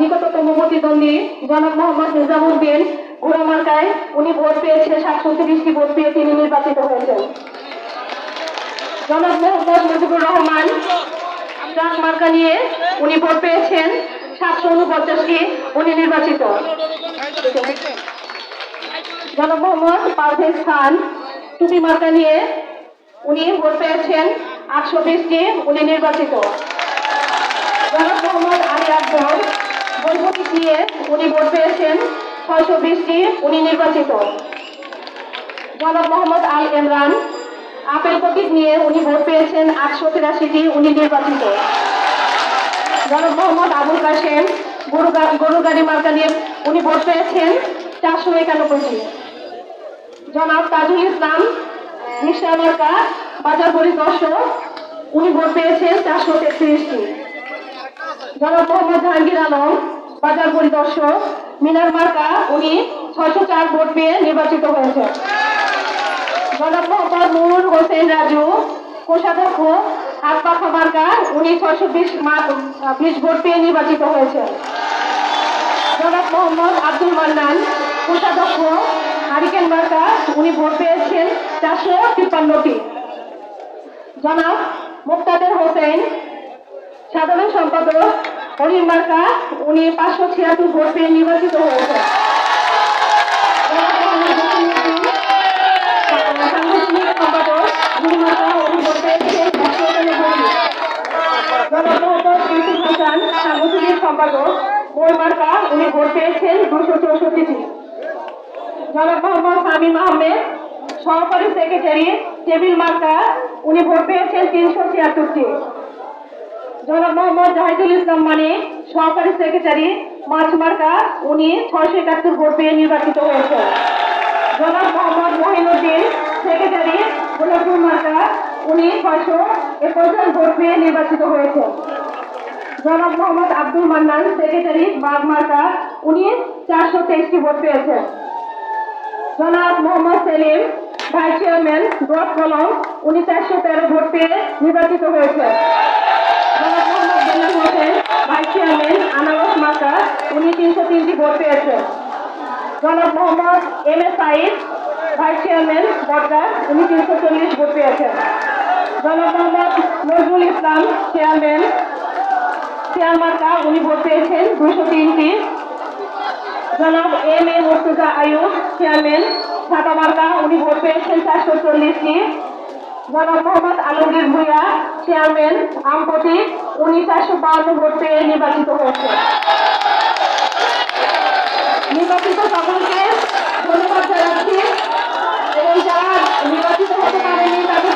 নিকটতম প্রতিদ্বন্দ্বী জনাব মোহাম্মদ নিজামুদ্দিন ঘোড়ামার্কায় উনি ভোট পেয়েছে, সাতশো তিরিশটি ভোট পেয়ে তিনি নির্বাচিত হয়েছেন। জনাব মোহাম্মদ মুজিবুর রহমান মার্কা নিয়ে উনি ভোট পেয়েছেন, সাতশো উনপঞ্চাশটি উনি নির্বাচিত। জনাব মোহাম্মদ পারভেজ খান, টুপি মার্কা নিয়ে উনি ভোট পেয়েছেন, আটশো বিশটি উনি নির্বাচিত। জনাব মোহাম্মদ আলী আকবর বৈভবী নিয়ে উনি ভোট পেয়েছেন ছয়শো বিশটি উনি নির্বাচিত। জনাব মোহাম্মদ আল ইমরান, আপেল প্রতীক নিয়ে উনি ভোট পেয়েছেন, আটশো তিরাশিটি উনি নির্বাচিত। জনাব মোহাম্মদ আবুল কাশেম গরু গরু গাড়ি মার্কা নিয়ে উনি ভোট পেয়েছেন, চারশো একানব্বইটি। জনাব তাজুল ইসলাম নিশা মার্কা, বাজার পরিদর্শ উনি ভোট পেয়েছেন, চারশো তেত্রিশটি। জনাব মোহাম্মদ জাহাঙ্গীর আলম বাজার পরিদর্শক মিনার মার্কা, উনি ছয়শো চার ভোট পেয়ে নির্বাচিত হয়েছে। জনাব মোহাম্মদ নুরুল হোসেন রাজু, কোষাধ্যক্ষ হাত মার্কা, উনি ছয়শো বিশ বিশ ভোট পেয়ে নির্বাচিত হয়েছে। জনাব মোহাম্মদ আব্দুল মান্নান, কোষাধ্যক্ষ, হারিকেন মার্কা, উনি ভোট পেয়েছেন চারশো তিপ্পান্নটি। জনাব মুক্তাদের হোসেন, সাধারণ সম্পাদক অনিল উনি পাঁচশো ছিয়াত্তর ভোট পেয়ে নির্বাচিত হয়েছেন সাংগঠনিক সম্পাদক গুরু মার্কা উনি ভোট পেয়েছেন একশো একানব্বইটি। জনাব মোহাম্মদ ইউসুফ হাসান সাংগঠনিক সম্পাদক মোর মার্কা উনি ভোট পেয়েছেন দুশো চৌষট্টিটি জনাব মোহাম্মদ শামীম আহমেদ, সহকারী সেক্রেটারি টেবিল মার্কা, উনি ভোট পেয়েছেন তিনশো ছিয়াত্তরটি জনাব মোহাম্মদ জাহিদুল ইসলাম মানিক সহকারী সেক্রেটারি মাছ মার্কা, উনি ছয়শো একাত্তর ভোট পেয়ে নির্বাচিত হয়েছেন। জনাব মোহাম্মদ মহিনুদ্দিন, সেক্রেটারি গোলাপুর মার্কা, উনি ছয়শো একুশ জন ভোট পেয়ে নির্বাচিত হয়েছেন। জনাব মোহাম্মদ আব্দুল মান্নান, সেক্রেটারি বাগ মার্কা, উনি চারশো তেইশটি ভোট পেয়েছেন। জনাব মোহাম্মদ সেলিম, ভাইস চেয়ারম্যান ব্রড কলম, উনি চারশো তেরো ভোট পেয়ে নির্বাচিত হয়েছেন। হোসেন ভাইস চেয়ারম্যান আনারস মার্কা, উনি তিনশো তিনটি ভোট পেয়েছেন জনাব Mohammad M S Sayeed vice chairman বটগাঁ, উনি তিনশো চল্লিশ ভোট পেয়েছেন জনাব মোহাম্মদ নজরুল ইসলাম, চেয়ারম্যান, চেয়ার মার্কা, উনি ভোট পেয়েছেন দুশো তিনটি। জনাব M A Murtuza Ayub, chairman, ছাতা মার্কা, উনি ভোট পেয়েছেন চারশো চল্লিশটি। জনাব মোহাম্মদ আলমগীর ভুইয়া চেয়ারম্যান আমপতি উনি চারশো বাউন্ন ভোট নির্বাচিত হয়েছে নির্বাচিত সকলকে ধন্যবাদ জানাচ্ছি। এবং যারা নির্বাচিত হতে পারেনি, তাদের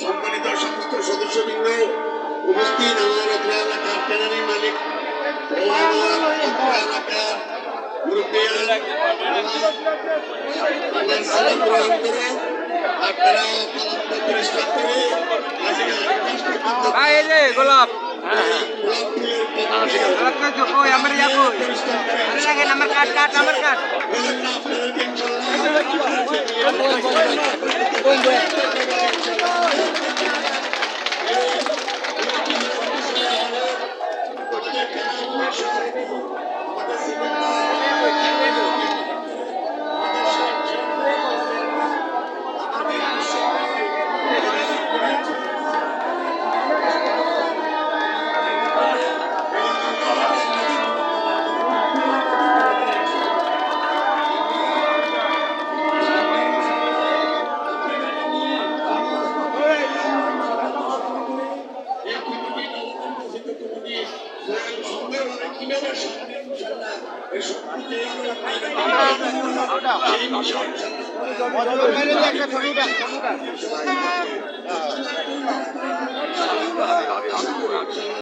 সম্মানিত সমস্ত সদস্য সদস্যবৃন্দ উপস্থিত আমার এলাকার প্যানারি মালিক এলাকার গোলাপ। গোলাপ আমার কাট কাট আমার কাট buen, buen, buen.